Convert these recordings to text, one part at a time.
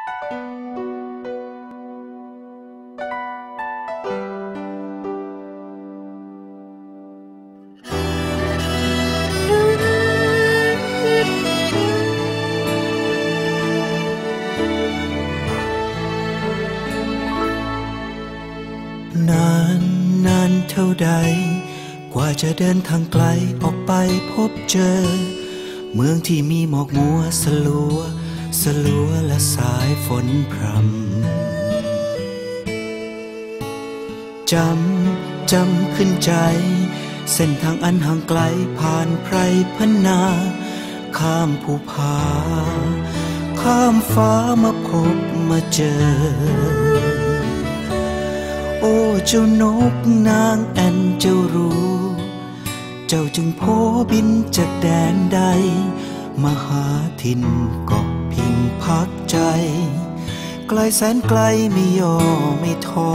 นานนานเท่าใด กว่าจะเดินทางไกลออกไปพบเจอ เมืองที่มีหมอกมัวสลัว สลัวและสายฝนพรำจำจำขึ้นใจ เส้นทางอันห่างไกลผ่านไพรพนา ข้ามภูผา ข้ามฟ้ามาพบมาเจอ โอ้เจ้านกนางแอนเจ้ารู้ เจ้าจึงโพบินจากแดนใดมาหาถิ่นเกาะ พักใจ ไกลแสนไกลไม่ย่อไม่ท้อ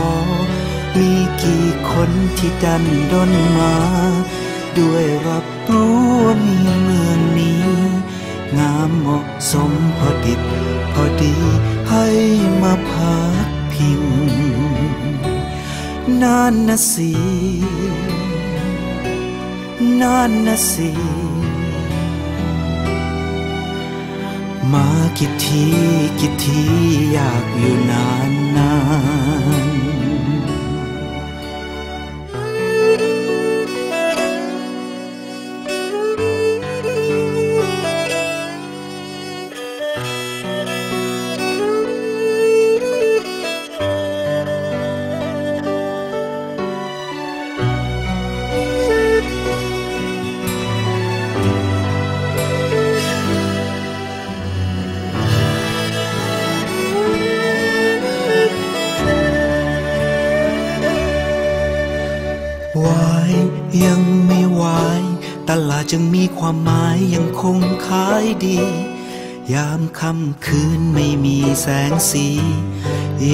มีกี่คนที่ดันดนมา ด้วยรับรู้ว่ามีเมืองนี้ งามเหมาะสมพอดิบพอดีให้มาพักพิงนานนะสินานนะสิ มากี่ทีกี่ทีอยากอยู่นานนานายยังไม่วาย ตลาดจึงมีความหมายยังคงขายดี ยามค่ำคืนไม่มีแสงสี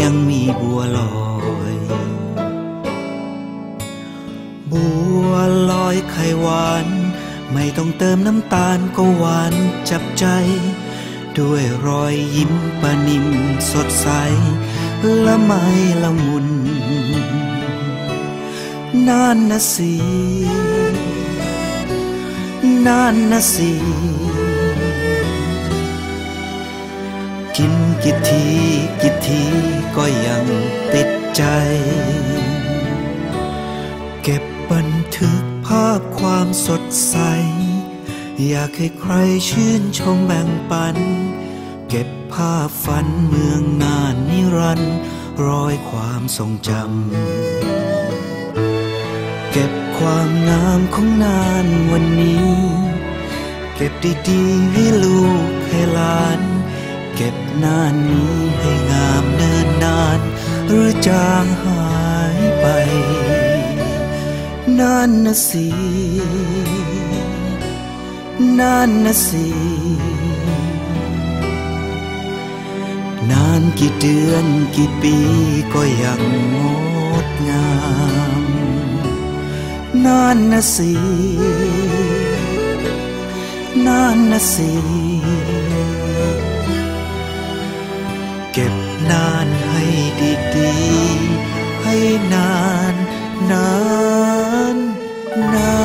ยังมีบัวลอย บัวลอยไข่หวาน ไม่ต้องเติมน้ำตาลก็หวานจับใจ ด้วยรอยยิ้มปานิมสดใส ละไมละมุน นานนะสินานนะสิกินกี่ทีกี่ทีก็ยังติดใจ เก็บบันทึกภาพความสดใส อยากให้ใครชื่นชมแบ่งปัน เก็บภาพฝันเมืองนานนิรันดร์รอยความทรงจำ เก็บความงามของนานวันนี้ เก็บดีๆให้ลูกให้หลาน เก็บนานนี้ให้งามเนินนาน หรือจางหายไปนานนะสินานนะสินานกี่เดือนกี่ปีก็ยังงดงาม นานนะสินานนะสิ เก็บนานให้ดีๆ ให้นานนานนาน